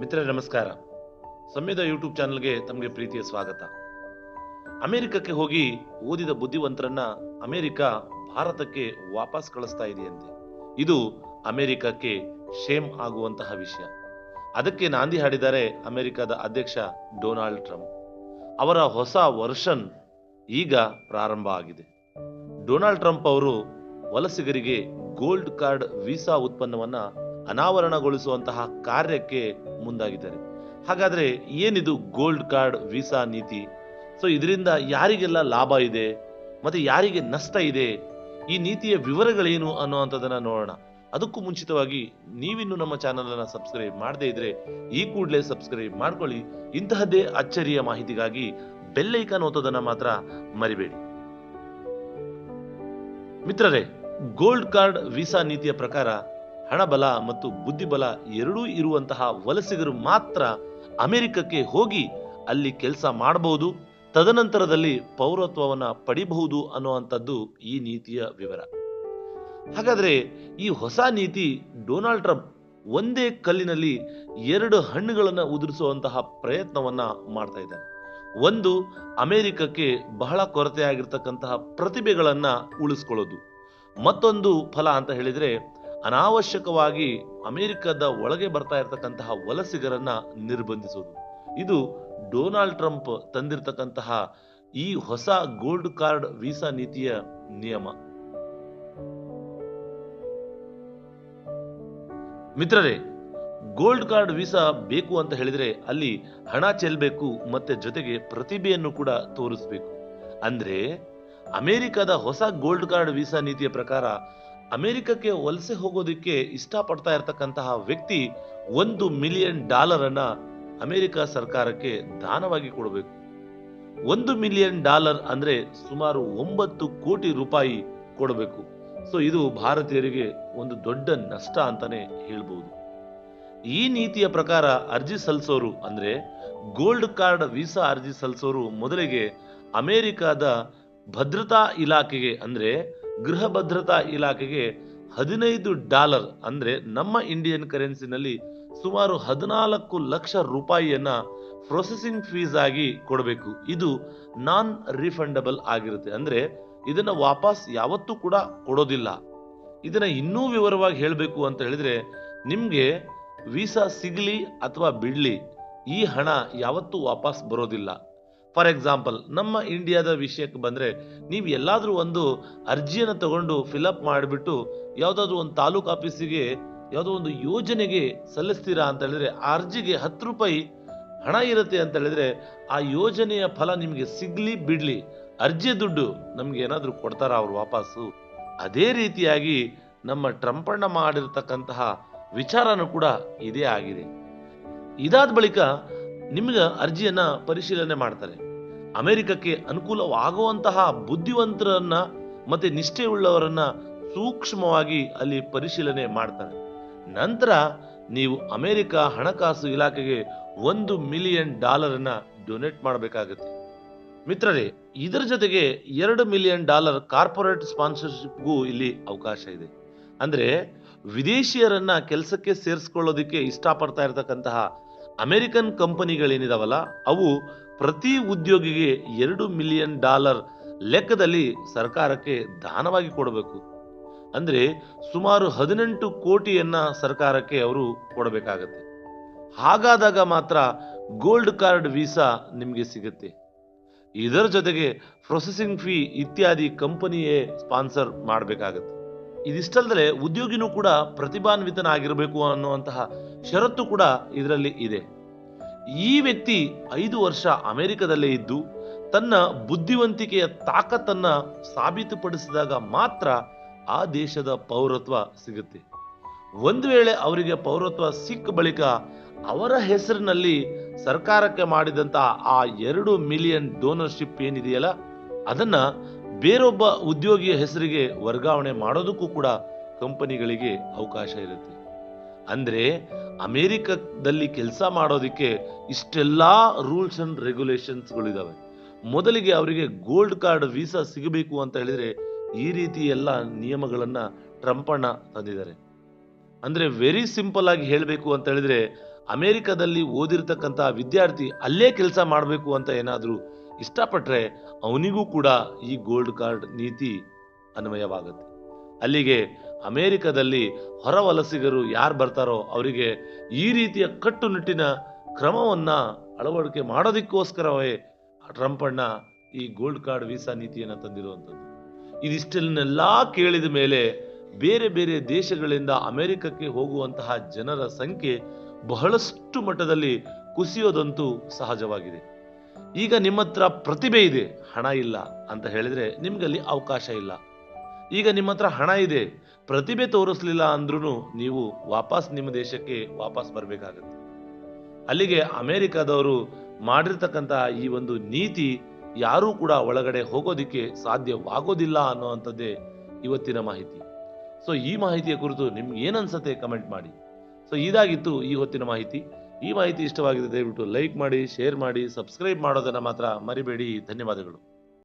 ಮಿತ್ರರೇ, ನಮಸ್ಕಾರ. ಸಂವಿಧ ಯೂಟ್ಯೂಬ್ ಚಾನಲ್ಗೆ ತಮಗೆ ಪ್ರೀತಿಯ ಸ್ವಾಗತ. ಅಮೆರಿಕಕ್ಕೆ ಹೋಗಿ ಓದಿದ ಬುದ್ಧಿವಂತರನ್ನ ಅಮೆರಿಕ ಭಾರತಕ್ಕೆ ವಾಪಸ್ ಕಳಿಸ್ತಾ ಇದೆಯಂತೆ. ಇದು ಅಮೆರಿಕಕ್ಕೆ ಶೇಮ್ ಆಗುವಂತಹ ವಿಷಯ. ಅದಕ್ಕೆ ನಾಂದಿ ಹಾಡಿದ್ದಾರೆ ಅಮೆರಿಕದ ಅಧ್ಯಕ್ಷ ಡೊನಾಲ್ಡ್ ಟ್ರಂಪ್. ಅವರ ಹೊಸ ವರ್ಷನ್ ಈಗ ಪ್ರಾರಂಭ ಆಗಿದೆ. ಡೊನಾಲ್ಡ್ ಟ್ರಂಪ್ ಅವರು ವಲಸಿಗರಿಗೆ ಗೋಲ್ಡ್ ಕಾರ್ಡ್ ವೀಸಾ ಉತ್ಪನ್ನವನ್ನ ಅನಾವರಣಗೊಳಿಸುವಂತಹ ಕಾರ್ಯಕ್ಕೆ ಮುಂದಾಗಿದ್ದಾರೆ. ಹಾಗಾದ್ರೆ ಏನಿದು ಗೋಲ್ಡ್ ಕಾರ್ಡ್, ವೀಸಾ ನೀತಿ? ಸೊ ಇದರಿಂದ ಯಾರಿಗೆಲ್ಲ ಲಾಭ ಇದೆ, ಮತ್ತೆ ಯಾರಿಗೆ ನಷ್ಟ ಇದೆ? ಈ ನೀತಿಯ ವಿವರಗಳೇನು ಅನ್ನುವಂಥದ್ದನ್ನ ನೋಡೋಣ. ಅದಕ್ಕೂ ಮುಂಚಿತವಾಗಿ ನೀವಿನ್ನು ನಮ್ಮ ಚಾನಲ್ ಅನ್ನ ಸಬ್ಸ್ಕ್ರೈಬ್ ಮಾಡದೇ ಇದ್ರೆ ಈ ಕೂಡಲೇ ಸಬ್ಸ್ಕ್ರೈಬ್ ಮಾಡ್ಕೊಳ್ಳಿ. ಇಂತಹದ್ದೇ ಅಚ್ಚರಿಯ ಮಾಹಿತಿಗಾಗಿ ಬೆಲ್ಲೈಕನ್ ಓದೋದನ್ನು ಮಾತ್ರ ಮರಿಬೇಡಿ. ಮಿತ್ರರೇ, ಗೋಲ್ಡ್ ಕಾರ್ಡ್, ವೀಸಾ ನೀತಿಯ ಪ್ರಕಾರ ಹಣಬಲ ಮತ್ತು ಬುದ್ಧಿಬಲ ಎರಡೂ ಇರುವಂತಹ ವಲಸಿಗರು ಮಾತ್ರ ಅಮೆರಿಕಕ್ಕೆ ಹೋಗಿ ಅಲ್ಲಿ ಕೆಲಸ ಮಾಡಬಹುದು, ತದನಂತರದಲ್ಲಿ ಪೌರತ್ವವನ್ನ ಪಡಿಬಹುದು ಅನ್ನುವಂಥದ್ದು ಈ ನೀತಿಯ ವಿವರ. ಹಾಗಾದರೆ ಈ ಹೊಸ ನೀತಿ ಡೊನಾಲ್ಡ್ ಟ್ರಂಪ್ ಒಂದೇ ಕಲ್ಲಿನಲ್ಲಿ ಎರಡು ಹಣ್ಣುಗಳನ್ನು ಉದುರಿಸುವಂತಹ ಪ್ರಯತ್ನವನ್ನ ಮಾಡ್ತಾ ಇದ್ದಾನೆ. ಒಂದು, ಅಮೆರಿಕಕ್ಕೆ ಬಹಳ ಕೊರತೆಯಾಗಿರ್ತಕ್ಕಂತಹ ಪ್ರತಿಭೆಗಳನ್ನ ಉಳಿಸ್ಕೊಳ್ಳೋದು. ಮತ್ತೊಂದು ಫಲ ಅಂತ ಹೇಳಿದ್ರೆ ಅನಾವಶ್ಯಕವಾಗಿ ಅಮೆರಿಕದ ಒಳಗೆ ಬರ್ತಾ ಇರತಕ್ಕಂತಹ ವಲಸಿಗರನ್ನ ನಿರ್ಬಂಧಿಸೋದು ಇದು ಡೊನಾಲ್ಡ್ ಟ್ರಂಪ್ ತಂದಿರತಕ್ಕಂತಹ ಈ ಹೊಸ ಗೋಲ್ಡ್ ಕಾರ್ಡ್ ವೀಸಾ ನೀತಿಯ ನಿಯಮ. ಮಿತ್ರರೇ, ಗೋಲ್ಡ್ ಕಾರ್ಡ್ ವೀಸಾ ಬೇಕು ಅಂತ ಹೇಳಿದ್ರೆ ಅಲ್ಲಿ ಹಣ ಚೆಲ್ಲಬೇಕು ಮತ್ತೆ ಜೊತೆಗೆ ಪ್ರತಿಭೆಯನ್ನು ಕೂಡ ತೋರಿಸ್ಬೇಕು. ಅಂದ್ರೆ ಅಮೆರಿಕದ ಹೊಸ ಗೋಲ್ಡ್ ಕಾರ್ಡ್ ವೀಸಾ ನೀತಿಯ ಪ್ರಕಾರ ಅಮೆರಿಕಕ್ಕೆ ವಲಸೆ ಹೋಗೋದಕ್ಕೆ ಇಷ್ಟಪಡ್ತಾ ಇರತಕ್ಕಂತಹ ವ್ಯಕ್ತಿ ಒಂದು ಮಿಲಿಯನ್ ಡಾಲರ್ ಅನ್ನ ಅಮೆರಿಕ ಸರ್ಕಾರಕ್ಕೆ ದಾನವಾಗಿ ಕೊಡಬೇಕು. ಒಂದು ಮಿಲಿಯನ್ ಡಾಲರ್ ಅಂದ್ರೆ ಸುಮಾರು ಒಂಬತ್ತು ಕೋಟಿ ರೂಪಾಯಿ ಕೊಡಬೇಕು. ಸೊ ಇದು ಭಾರತೀಯರಿಗೆ ಒಂದು ದೊಡ್ಡ ನಷ್ಟ ಅಂತಾನೆ ಹೇಳ್ಬೋದು. ಈ ನೀತಿಯ ಪ್ರಕಾರ ಅರ್ಜಿ ಸಲ್ಲಿಸೋರು ಅಂದ್ರೆ ಗೋಲ್ಡ್ ಕಾರ್ಡ್ ವೀಸಾ ಅರ್ಜಿ ಸಲ್ಲಿಸೋರು ಮೊದಲಿಗೆ ಅಮೆರಿಕದ ಭದ್ರತಾ ಇಲಾಖೆಗೆ ಅಂದ್ರೆ ಗೃಹ ಭದ್ರತಾ ಇಲಾಖೆಗೆ ಹದಿನೈದು ಡಾಲರ್ ಅಂದ್ರೆ ನಮ್ಮ ಇಂಡಿಯನ್ ಕರೆನ್ಸಿನಲ್ಲಿ ಸುಮಾರು ಹದಿನಾಲ್ಕು ಲಕ್ಷ ರೂಪಾಯಿಯನ್ನ ಪ್ರೊಸೆಸಿಂಗ್ ಫೀಸ್ ಆಗಿ ಕೊಡಬೇಕು. ಇದು ನಾನ್ ರಿಫಂಡಬಲ್ ಆಗಿರುತ್ತೆ. ಅಂದ್ರೆ ಇದನ್ನ ವಾಪಸ್ ಯಾವತ್ತೂ ಕೂಡ ಕೊಡೋದಿಲ್ಲ. ಇದನ್ನ ಇನ್ನೂ ವಿವರವಾಗಿ ಹೇಳಬೇಕು ಅಂತ ಹೇಳಿದ್ರೆ ನಿಮ್ಗೆ ವೀಸಾ ಸಿಗ್ಲಿ ಅಥವಾ ಬಿಡ್ಲಿ ಈ ಹಣ ಯಾವತ್ತೂ ವಾಪಸ್ ಬರೋದಿಲ್ಲ. ಫಾರ್ ಎಕ್ಸಾಂಪಲ್ ನಮ್ಮ ಇಂಡಿಯಾದ ವಿಷಯಕ್ಕೆ ಬಂದ್ರೆ ನೀವು ಎಲ್ಲಾದ್ರೂ ಒಂದು ಅರ್ಜಿಯನ್ನು ತಗೊಂಡು ಫಿಲಪ್ ಮಾಡಿಬಿಟ್ಟು ಯಾವುದಾದ್ರೂ ಒಂದು ತಾಲೂಕು ಆಫೀಸಿಗೆ ಯಾವುದೋ ಒಂದು ಯೋಜನೆಗೆ ಸಲ್ಲಿಸ್ತೀರಾ ಅಂತ ಹೇಳಿದ್ರೆ ಆ ಅರ್ಜಿಗೆ ಹತ್ತು ರೂಪಾಯಿ ಹಣ ಇರುತ್ತೆ ಅಂತ ಹೇಳಿದ್ರೆ ಆ ಯೋಜನೆಯ ಫಲ ನಿಮಗೆ ಸಿಗ್ಲಿ ಬಿಡ್ಲಿ. ಅರ್ಜಿ ದುಡ್ಡು ನಮ್ಗೆ ಏನಾದ್ರೂ ಕೊಡ್ತಾರ ಅವ್ರು ವಾಪಸ್ಸು? ಅದೇ ರೀತಿಯಾಗಿ ನಮ್ಮ ಟ್ರಂಪಣ್ಣ ಮಾಡಿರ್ತಕ್ಕಂತಹ ವಿಚಾರನೂ ಕೂಡ ಇದೇ ಆಗಿದೆ. ಇದಾದ ಬಳಿಕ ನಿಮ್ಗೆ ಅರ್ಜಿಯನ್ನ ಪರಿಶೀಲನೆ ಮಾಡ್ತಾರೆ. ಅಮೆರಿಕಕ್ಕೆ ಅನುಕೂಲವಾಗುವಂತಹ ಬುದ್ಧಿವಂತರನ್ನ ಮತ್ತೆ ನಿಷ್ಠೆಯುಳ್ಳವರನ್ನ ಸೂಕ್ಷ್ಮವಾಗಿ ಅಲ್ಲಿ ಪರಿಶೀಲನೆ ಮಾಡ್ತಾರೆ. ನಂತರ ನೀವು ಅಮೆರಿಕ ಹಣಕಾಸು ಇಲಾಖೆಗೆ ಒಂದು ಮಿಲಿಯನ್ ಡಾಲರ್ ಅನ್ನ ಡೊನೇಟ್ ಮಾಡಬೇಕಾಗುತ್ತೆ. ಮಿತ್ರರೇ, ಇದರ ಜೊತೆಗೆ ಎರಡು ಮಿಲಿಯನ್ ಡಾಲರ್ ಕಾರ್ಪೊರೇಟ್ ಸ್ಪಾನ್ಸರ್ಶಿಪ್ಗೂ ಇಲ್ಲಿ ಅವಕಾಶ ಇದೆ. ಅಂದ್ರೆ ವಿದೇಶಿಯರನ್ನ ಕೆಲಸಕ್ಕೆ ಸೇರಿಸ್ಕೊಳ್ಳೋದಿಕ್ಕೆ ಇಷ್ಟಪಡ್ತಾ ಇರತಕ್ಕಂತಹ ಅಮೆರಿಕನ್ ಕಂಪನಿಗಳೇನಿದಾವಲ್ಲ, ಅವು ಪ್ರತಿ ಉದ್ಯೋಗಿಗೆ ಎರಡು ಮಿಲಿಯನ್ ಡಾಲರ್ ಲೆಕ್ಕದಲ್ಲಿ ಸರ್ಕಾರಕ್ಕೆ ದಾನವಾಗಿ ಕೊಡಬೇಕು. ಅಂದ್ರೆ ಸುಮಾರು ಹದಿನೆಂಟು ಕೋಟಿಯನ್ನ ಸರ್ಕಾರಕ್ಕೆ ಅವರು ಕೊಡಬೇಕಾಗತ್ತೆ. ಹಾಗಾದಾಗ ಮಾತ್ರ ಗೋಲ್ಡ್ ಕಾರ್ಡ್ ವೀಸಾ ನಿಮಗೆ ಸಿಗುತ್ತೆ. ಇದರ ಜೊತೆಗೆ ಪ್ರೊಸೆಸಿಂಗ್ ಫೀ ಇತ್ಯಾದಿ ಕಂಪನಿಯೇ ಸ್ಪಾನ್ಸರ್ ಮಾಡಬೇಕಾಗತ್ತೆ. ಇದಿಷ್ಟಲ್ಲದೆ ಉದ್ಯೋಗಿನೂ ಕೂಡ ಪ್ರತಿಭಾನ್ವಿತನಾಗಿರಬೇಕು ಅನ್ನುವಂತಹ ಷರತ್ತು ಕೂಡ ಇದರಲ್ಲಿ ಇದೆ. ಈ ವ್ಯಕ್ತಿ ಐದು ವರ್ಷ ಅಮೆರಿಕದಲ್ಲೇ ಇದ್ದು ತನ್ನ ಬುದ್ಧಿವಂತಿಕೆಯ ತಾಕತ್ತನ್ನ ಸಾಬೀತುಪಡಿಸಿದಾಗ ಮಾತ್ರ ಆ ದೇಶದ ಪೌರತ್ವ ಸಿಗುತ್ತೆ. ಒಂದು ವೇಳೆ ಅವರಿಗೆ ಪೌರತ್ವ ಸಿಕ್ಕ ಬಳಿಕ ಅವರ ಹೆಸರಿನಲ್ಲಿ ಸರ್ಕಾರಕ್ಕೆ ಮಾಡಿದಂತ ಆ ಎರಡು ಮಿಲಿಯನ್ ಡೋನರ್ಶಿಪ್ ಏನಿದೆಯಲ್ಲ, ಅದನ್ನ ಬೇರೊಬ್ಬ ಉದ್ಯೋಗಿಯ ಹೆಸರಿಗೆ ವರ್ಗಾವಣೆ ಮಾಡೋದಕ್ಕೂ ಕೂಡ ಕಂಪನಿಗಳಿಗೆ ಅವಕಾಶ ಇರುತ್ತೆ. ಅಂದ್ರೆ ಅಮೆರಿಕದಲ್ಲಿ ಕೆಲಸ ಮಾಡೋದಕ್ಕೆ ಇಷ್ಟೆಲ್ಲ ರೂಲ್ಸ್ ಅಂಡ್ ರೆಗ್ಯುಲೇಷನ್ಸ್ಗಳಿದ್ದಾವೆ ಮೊದಲಿಗೆ ಅವರಿಗೆ ಗೋಲ್ಡ್ ಕಾರ್ಡ್, ವೀಸಾ ಸಿಗಬೇಕು ಅಂತ ಹೇಳಿದರೆ ಈ ರೀತಿ ಎಲ್ಲ ನಿಯಮಗಳನ್ನು ಟ್ರಂಪಣ್ಣ ತಂದಿದ್ದಾರೆ. ಅಂದರೆ ವೆರಿ ಸಿಂಪಲ್ ಆಗಿ ಹೇಳಬೇಕು ಅಂತ ಹೇಳಿದರೆ ಅಮೇರಿಕದಲ್ಲಿ ಓದಿರತಕ್ಕಂಥ ವಿದ್ಯಾರ್ಥಿ ಅಲ್ಲೇ ಕೆಲಸ ಮಾಡಬೇಕು ಅಂತ ಏನಾದರೂ ಇಷ್ಟಪಟ್ಟರೆ ಅವನಿಗೂ ಕೂಡ ಈ ಗೋಲ್ಡ್ ಕಾರ್ಡ್ ನೀತಿ ಅನ್ವಯವಾಗುತ್ತೆ. ಅಲ್ಲಿಗೆ ಅಮೆರಿಕದಲ್ಲಿ ಹೊರ ವಲಸಿಗರು ಯಾರು ಬರ್ತಾರೋ ಅವರಿಗೆ ಈ ರೀತಿಯ ಕಟ್ಟುನಿಟ್ಟಿನ ಕ್ರಮವನ್ನ ಅಳವಡಿಕೆ ಮಾಡೋದಕ್ಕೋಸ್ಕರವೇ ಟ್ರಂಪ್ ಅಣ್ಣ ಈ ಗೋಲ್ಡ್ ಕಾರ್ಡ್ ವೀಸಾ ನೀತಿಯನ್ನು ತಂದಿರುವಂಥದ್ದು. ಇದಿಷ್ಟನ್ನೆಲ್ಲ ಕೇಳಿದ ಮೇಲೆ ಬೇರೆ ಬೇರೆ ದೇಶಗಳಿಂದ ಅಮೆರಿಕಕ್ಕೆ ಹೋಗುವಂತಹ ಜನರ ಸಂಖ್ಯೆ ಬಹಳಷ್ಟು ಮಟ್ಟದಲ್ಲಿ ಕುಸಿಯೋದಂತೂ ಸಹಜವಾಗಿದೆ. ಈಗ ನಿಮ್ಮ ಹತ್ರ ಪ್ರತಿಭೆ ಇದೆ, ಹಣ ಇಲ್ಲ ಅಂತ ಹೇಳಿದ್ರೆ ನಿಮ್ಗಲ್ಲಿ ಅವಕಾಶ ಇಲ್ಲ. ಈಗ ನಿಮ್ಮ ಹತ್ರ ಹಣ ಇದೆ. ಪ್ರತಿಭೆ ತೋರಿಸ್ಲಿಲ್ಲ ಅಂದ್ರೂ ನೀವು ವಾಪಸ್ ನಿಮ್ಮ ದೇಶಕ್ಕೆ ವಾಪಸ್ ಬರಬೇಕಾಗತ್ತೆ. ಅಲ್ಲಿಗೆ ಅಮೆರಿಕದವರು ಮಾಡಿರ್ತಕ್ಕಂತಹ ಈ ಒಂದು ನೀತಿ ಯಾರೂ ಕೂಡ ಒಳಗಡೆ ಹೋಗೋದಿಕ್ಕೆ ಸಾಧ್ಯವಾಗೋದಿಲ್ಲ ಅನ್ನುವಂಥದ್ದೇ ಇವತ್ತಿನ ಮಾಹಿತಿ. ಸೊ ಈ ಮಾಹಿತಿಯ ಕುರಿತು ನಿಮ್ಗೆ ಏನನ್ಸತ್ತೆ ಕಮೆಂಟ್ ಮಾಡಿ. ಸೊ ಇದಾಗಿತ್ತು ಈ ಹೊತ್ತಿನ ಮಾಹಿತಿ. ಈ ಮಾಹಿತಿ ಇಷ್ಟವಾಗಿದೆ ದಯವಿಟ್ಟು ಲೈಕ್ ಮಾಡಿ ಶೇರ್ ಮಾಡಿ ಸಬ್ಸ್ಕ್ರೈಬ್ ಮಾಡೋದನ್ನು ಮಾತ್ರ ಮರಿಬೇಡಿ. ಧನ್ಯವಾದಗಳು.